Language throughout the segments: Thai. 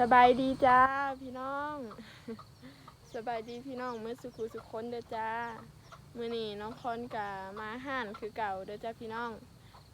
สบายดีจ้าพี่น้อง สบายดีพี่น้องเมื่อสุขุสุขคนเด้อจ้ามื่อนี้น้องคอนกะมาห่านคือเก่าเด้อจ้าพี่น้อง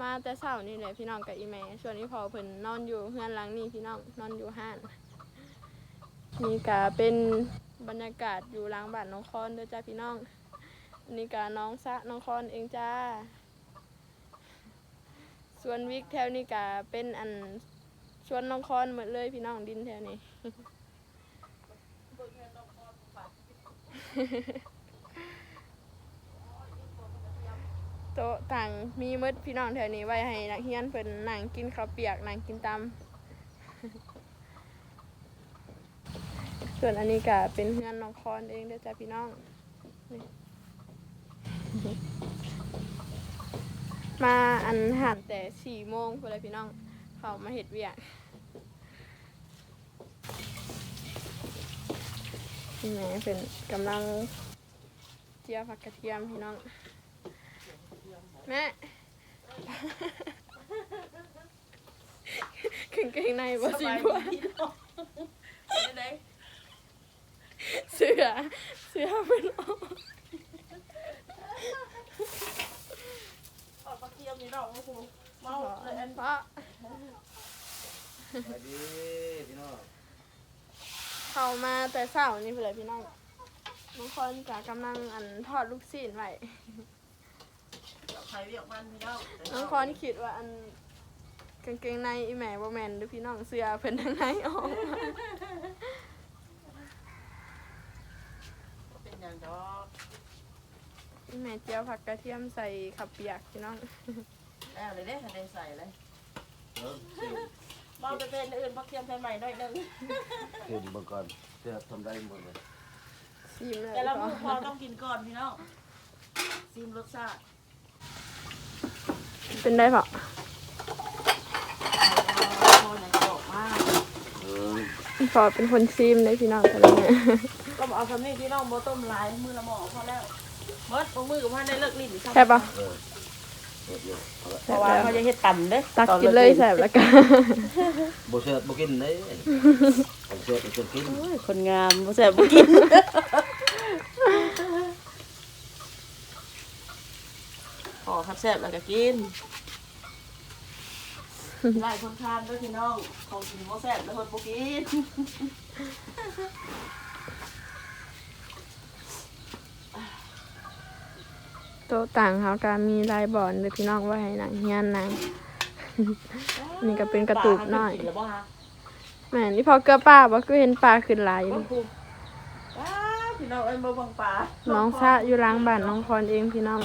มาแต่เช้านี่แหละพี่น้องกับอีแม่ส่วนอีพอเพิ่นนอนอยู่เฮือนหลังนี่พี่น้องนอนอยู่ห้านนี่กะเป็นบรรยากาศอยู่หลังบ้านน้องคอนเด้อจ้าพี่น้องนี่กะน้องซะน้องคอนเองจ้า ส่วนวิกแถวนี้กะเป็นอัน ชวนน้องคอนหมดเลยพี่น้องดินแถวนี้ โต๊ะต่างมีหมดพี่น้องแถวนี้ไว้ให้นักเรียนเพิ่นนั่งกินข้าวเปียกนั่งกินตำส่วนอันนี้ก็เป็นเฮือนน้องคอนเองเด้อจ้ะพี่น้องนี่มาอันหันแต่สี่โมงพอเลยพี่น้อง เขามาเห็ดเวียก นี่แหม่เป็นกำลังเจียวผักกระเทียมพี่น้อง แม่กางเกงในบ่สีบัวเสือเสือเป็นออกออกมาเทียมนี่ดอกมาคูเมาเลยอันเพราะสวัสดีพี่น้อง เข้ามาแต่เช้านี่เพื่อนพี่น้องบางคนก็กำลังอันทอดลูกศิษย์ไว้ไข่เวียกมันพี่น้องน้องคอนคิดว่าอันกางเกงในอีแหม่บ่แม่นเด้อพี่น้องเสื้อเพิ่นทางในออกมาเป็นอย่างดอกอีแหม่เจียวผักกระเทียมใส่ขับเปียกพี่น้องแล้วเลยเด้ทันได้ใส่เลย เริ่มชิมเมาไปเป็นอื่นพักเทียมใส่ใหม่หน่อยหนึงชิมมาก่อนเพื่อทำได้หมดเลยชิมเลยแต่ละก่อมื้อพอนต้องกินก่อนพี่น้องซิมรสชาติเป็นได้ปะพอไหนจะบอกมากเออพอเป็นคนซิมได้พี่น้องแต่ละเนี่ยก็เอาคำนี้พี่น้องบ่ต้มหลายมือละหม้อพอแล้วเบิดบ่มือกับพันได้เลิกลิ้นแซ่บปะเออ เสร็จเลยเอาละเพราะว่าเขาจะเฮ็ดต่ำเด้ตักกินเลยแซ่บแล้วกันบ่เสร็จบ่กินเลยผมเสร็จจะกินคนงามบ่แซ่บบ่กินพอครับแซ่บแล้วก็กินไล่คนทานด้วยพี่น้องของกินบ่แซ่บแล้วคนบ่กิน โต๊ะต่างเขาก็มีลายบอนเลยพี่น้องไว้ให้หนังเฮียนหนังนี่ก็เป็นกระตูบน้อยปลาให้กินแล้วบ่ฮะแม่นี่พอเกลือป้าบ่ก็เห็นปลาขึ้นหลายอยู่บ่คุมป้าพี่น้องเอ้ยบ่บังปลาน้องซะอยู่หล้างบ้านน้องพรเองพี่น้อง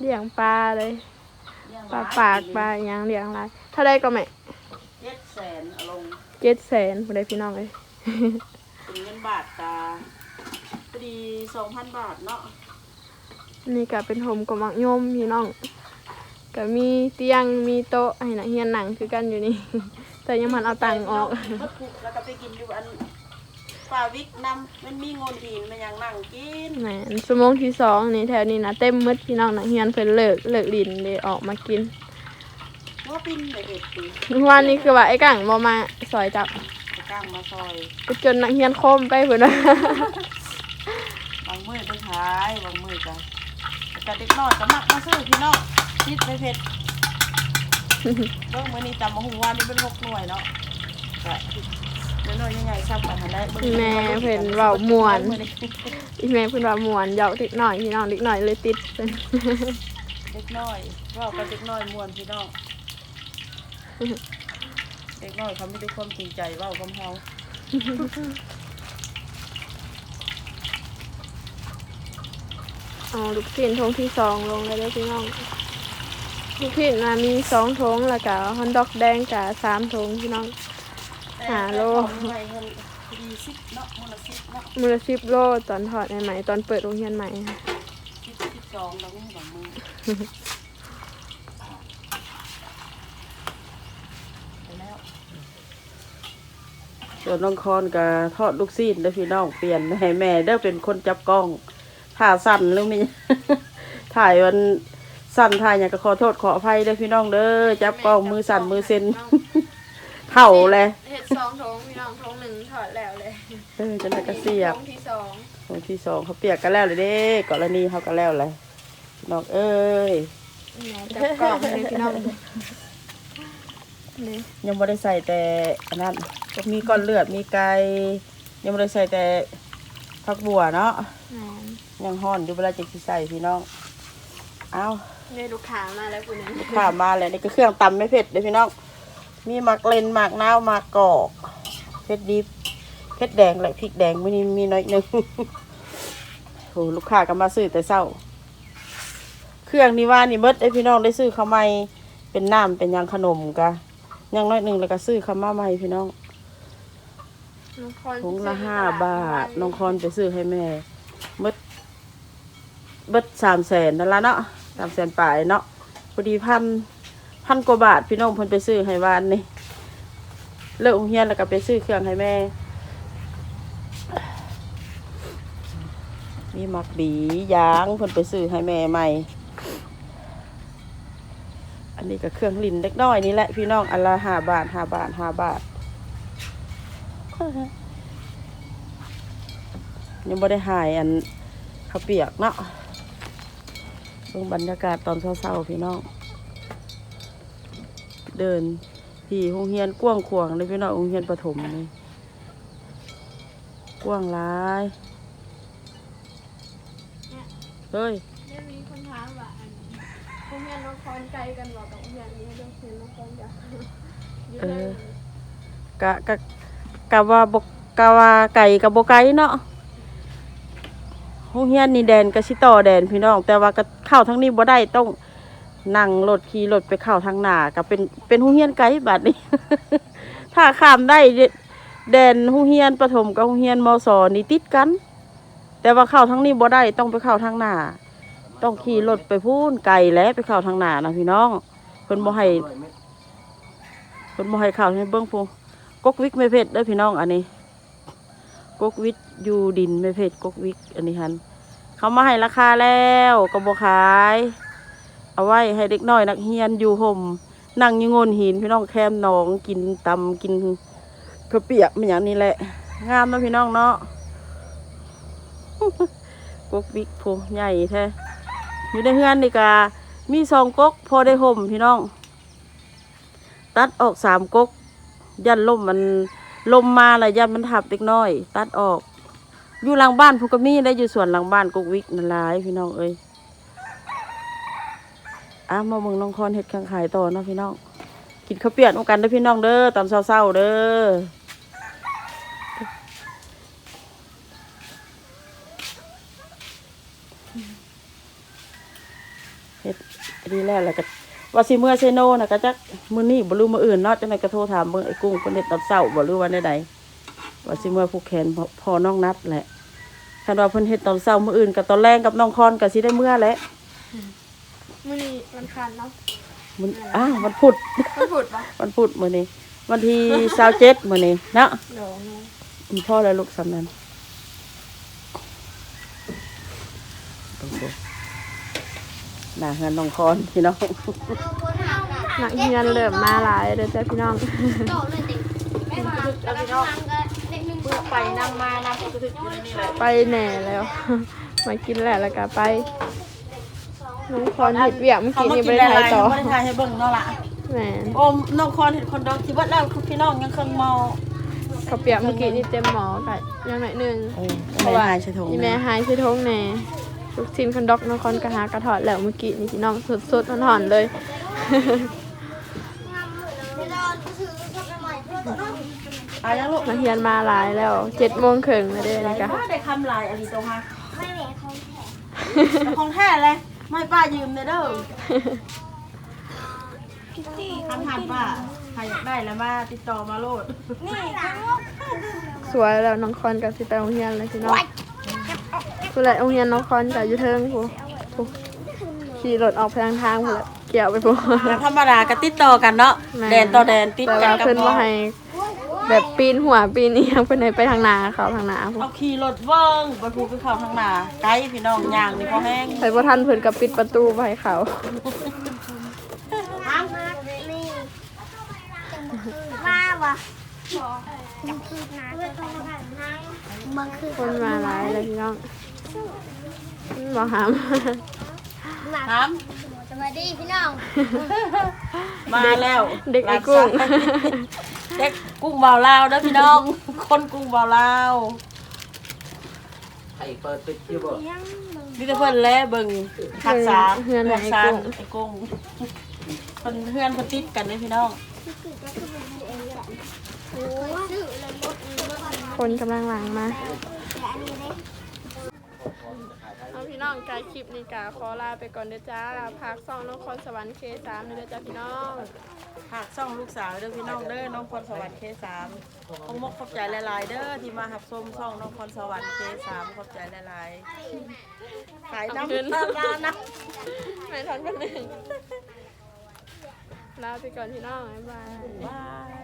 เลี้ยงปลาเลยปลาปากปลาอหยังเลี้ยงหลายเท่าไดก็แม่เจ็ดแสนเอาลงเจ็ดแสนบ่ได้พี่น้องเลยเป็นเงินบาทตาพอดี2,000บาทเนาะ นี่ก็เป็นโฮมกับมักยมพี่น้องก็มีเตียงมีโต๊ะให้นักเรียนหนังคือกันอยู่นี่ แต่ยังมันเอาตังค์ออกเบิดปุกแล้วก็ไปกินอยู่อันปลาวิกนำมันมีงนหินมันยังนั่งกินแหมนชั่วโมงที่สองนี่แถวนี้นะเต็มมืดพี่น้องนักเรียนเพิ่นเลิกเลิกลินเลยออกมากินว่าปิ้นไปเห็ดตีเมื่อวานนี้คือว่าไอ้กังบ่มาซอยจับก้างมาซอยก็จนนักเรียนโคมไปเพิ่นว่าบางมือไปขายบางมือกัน แต่เด็กน้อยก็มักมาซื้อพี่น้องคิดไปเผ็ดเบิ่งมื้อนี้ตำมะฮุงวานนี่เป็นหกหน่วยเนาะก็น้อยๆใหญ่ๆซ้ำกันหั่นแหละบิ่งแม่เพิ่นเว้าม่วนมื้อนี้อีแม่เพิ่นว่าม่วนเหยาะเด็กน้อยพี่น้องเด็กน้อยเลยติดเพิ่นเด็กน้อยเว้ากับเด็กน้อยม่วนพี่น้องเด็กน้อยเขามีแต่ความจริงใจเว้ากับเฮา เอาลูกชิ้นทงที่สองลงเลยเด้อพี่น้องลูกชิ้นมามีสองทงแล้วก็ฮอนดอกแดงกับสามทงพี่น้องหาโลแต่ของใหม่เงินพอดีสิบเนาะมื้อละสิบเนาะมือละสิบโลตอนถอดใหม่ๆตอนเปิดโรงเรียนใหม่ค่ะสิบสิบสองแล้วก็บางมือไปแล้วส่วนน้องคอนกับทอดลูกซีนเด้อพี่น้องเปลี่ยนให้แม่เด้อเป็นคนจับกล้อง ถ่าสั่นหรือไม่ถ่ายวันสั่นถ่ายอย่างก็ขอโทษขออภัยเด้อพี่น้องเด้อจับกล้องมือสั่นมือเซ็นเท่าเลยเห็ดสองทงพี่น้องอจะได้กระเสียบวงที่สองวงที่สองเขาเปียกกันแล้วเลยเด้กรณีเขากันแล้วเลยน้องเอ้ยจับกล่องเลยพี่น้องนี่ยังไม่ได้ใส่แต่อันนั้นมีก้อนเลือดมีไก่ยังไม่ได้ใส่แต่ผักบัวเนาะแม่น ยังห่อนอยู่เวลาจะสิใส่พี่น้อง เอานี่ลูกค้ามาแล้วคุณนี่ข้ามาเลยนี่ก็เครื่องตำไม่เผ็ดเลยพี่น้อง มีหมักเลนหมักนาวหมักกอกเผ็ดดิบเผ็ดแดงและพริกแดงไม่นี่มีน้อยหนึงโหลูกค้าก็มาซื้อแต่เช้า เครื่องนี่ว่านี่เบิดไอ้พี่น้องได้ซื้อข้าวใหม่เป็นน้ำเป็นหยังขนมกะยังน้อยหนึ่งแล้วก็ซื้อข้าวมาใหม่พี่น้องน้องคอนถุงละห้าบาทน้องคอนไปซื้อให้แม่เบิด เบิดสามแสนนั่นละเนาะสามแสนปลายเนาะพอดีพันพันกว่าบาทพี่น้องเพิ่นไปซื้อให้วานนี่เลิกโรงเรียนแล้วก็ไปซื้อเครื่องให้แม่ มีหมักบียางเพิ่นไปซื้อให้แม่ใหม่ อันนี้ก็เครื่องลิ้นเล็กน้อยนี่แหละพี่น้องอันละห้าบาทห้าบาทห้าบาท ยังไม่ได้หายอันข้าวเปียกเนาะ เบิ่งบรรยากาศตอนเช้าๆพี่น้อง เดินพี่โรงเรียนกว้างขวางเลยพี่น้องโรงเรียนประถมนี่กว้างหลายเฮ้ยเดี๋ยวมีคนถามว่าอันพวกเมียน้องคอนไกลกันบอกกับเมียนี้เรื่องเมียน้องคอนจะอยู่เอได้อกะกะกะว่าบกกะว่าไก่กับบไก่เนาะ โรงเรียนนี่แดนกะชิต่อแดนพี่น้อง แต่ว่าก็เข้าทั้งนี้บ่ได้ต้องนั่งรถขี่รถไปเข้าทางหน้าก็เป็นเป็นโรงเรียนไกลบัดนี้ ถ้าข้ามได้แดนโรงเรียนประถมกับโรงเรียนมศนี่ติดกัน แต่ว่าเข้าทั้งนี้บ่ได้ต้องไปเข้าทางหน้าต้องขี่รถไปพูนไกลแล้วไปเข้าทางหน้านะพี่น้องเพิ่นบ่ให้เพิ่นบ่ให้ข้าวให้เบิ่งพูกกวิกไม่เผ็ดเด้อพี่น้องอันนี้ กกวิกอยู่ดินไม่เผ็ดกกวิกอันนี้หันเขามาให้ราคาแล้วก็บ่ขาย เอาไว้ให้เด็กน้อยนักเรียนอยู่ห่มนั่งอยู่งนหินพี่น้องแคมหนองกินตำกินข้าวเปียกมันอย่างนี้แหละ งามนาะพี่น้องเนาะกกวิกพูใหญ่แท้อยู่ในเฮือนนี่กามีสองกกพอได้ห่มพี่น้อง ตัดออกสามก๊กยันลมมัน ลมมาล้วยันมันทับเล็กน้อย ตัดออก อยู่หลังบ้านพูกมีได้อยู่ส่วนหลังบ้านกุกวิกนั่นหลายพี่น้องเอ้ยอ้ามาเมืองน้องคอนเห็ดข้างขายต่อเนาะพี่น้อง กินข้าวเปียกกันเด้อพี่น้องเด้อตอนเช้าๆเด้อเฮ็ดดีแล้วแล้วก็ ว่าสิเมื่อเซโนนะก็จักมื้อนี้บ่รู้มื้ออื่นเนาะจังได๋ก็โทรถามเบิ่งไอ้กุ้งเพิ่นเฮ็ดตอนเช้าบ่รู้ว่าใดๆว่าสิเมื่อผูกแขนพอพอน้องนัดแหละคันว่าเพิ่นเฮ็ดตอนเช้ามื้ออื่นกับตอนแรงกับน้องคอนก็สิได้เมื่อแหละมื้อนี้วันคันเนาะมื้ออ้าววันพุธมันพูดปะวันพุธมื้อนี้วันที่27มื้อนี้เนาะเดี๋ยวนะอืมพ่อและลูกสำนั้นโอ้โห หน้าเฮือนน้องคอนพี่น้องนักเรียนเริ่มมาหลายเด้อจ้ะพี่น้องไปนำมานำก็ถึกอยู่ในนี่แหละไปแหน่แล้ว มากินแล้วแล้วก็ไปน้องคอนเห็ดเวียกเมื่อกี้นี่ไม่ได้ถ่ายต่อไม่ได้ถ่ายให้เบิ่งเนาะล่ะแหมนโอมน้องคอนเห็นคนดอกที่วัดแล้วพี่น้องยังเครื่องเมาข้าวเปียกเมื่อกี้นี่เต็มหมอกัยังหน่อยหนึงเออเพราะว่าใช่ถงอีแม่หายใส่ทงแหน่ ลูกชิ้นคอนดอกน้องคอนกระหากระถอดแล้วเมื่อกี้นี่พี่น้องสดๆหอนๆเลยอายังลูกนักเรียนมาหลายแล้วเจ็ดโมงครึ่งแล้วเด้อนี่กะได้คำลายอะไรตรงฮะแต่ของแท้เลยไม่ป้ายืมเด้อเด้อคำถามป้าใครอยากได้แล้วมาติดต่อมาโลดสวยแล้วน้องคอนกับสิไปโรงเรียนเลยพี่น้อง ผู้ใดโรงเรียนน้องคอนกับอยู่เทิงผู้ผู้ขี่รถออกไปทางทางผู้ละเกี่ยวไปผู้แล้วธรรมดาก็ติดต่อกันเนาะม่แดนต่อแดนติดแต่กันว่ากับเพิ่นว่าให้แบบปีนหัวปีนนี่ยังเพิ่นให้ไปทางหนาเขาทางหนาผู้เอาขี่รถเบิ้งไปพูไปเข้าทางหน้าไกด์พี่น้องย่างนี่พอแห้งไปบ่ทันเพิ่นกับปิดประตูไว้ให้เขามาวะจับคืนนะจะต้องผ่านนั่งบังคือคนมาหลายเลยพี่น้อง บอกหามหลับถามสวัสดีพี่น้องมาแล้วเด็กไอ้กุ้งเด็กกุ้งเบาลาวเด้อพี่น้อง คนกุ้งเบาลาวให้เปิดปิดอยู่บ่นี่จะเพิ่นแลเบิ่งทักษะเฮือนไอ้ซากุ้นงไอ้กุ้งเพิ่นเฮือนเพิ่นติดกันเลยพี่น้องโอ้ยซื้อเลยรถรถคนกำลังหลังมาแต่อันนี้ เลยเอาพี่น้องกายคลิปนี้กาขอลาไปก่อนเด้อจ้าพักซ่องนครสวรรค์เคสามนี่เด้อจ้าพี่น้อง หากซ่องลูกสาวเด้อพี่น้องเด้อน้องพรสวรรค์เคสามขอบมกขอบใจหลายๆเด้อที่มาหับชมช่องน้องพรสวรรค์เคสามขอบใจหลายๆขายน้ำตาลานะไม่ทันกันหนึ่งลาไปก่อนพี่น้องบ๊ายบาย บาย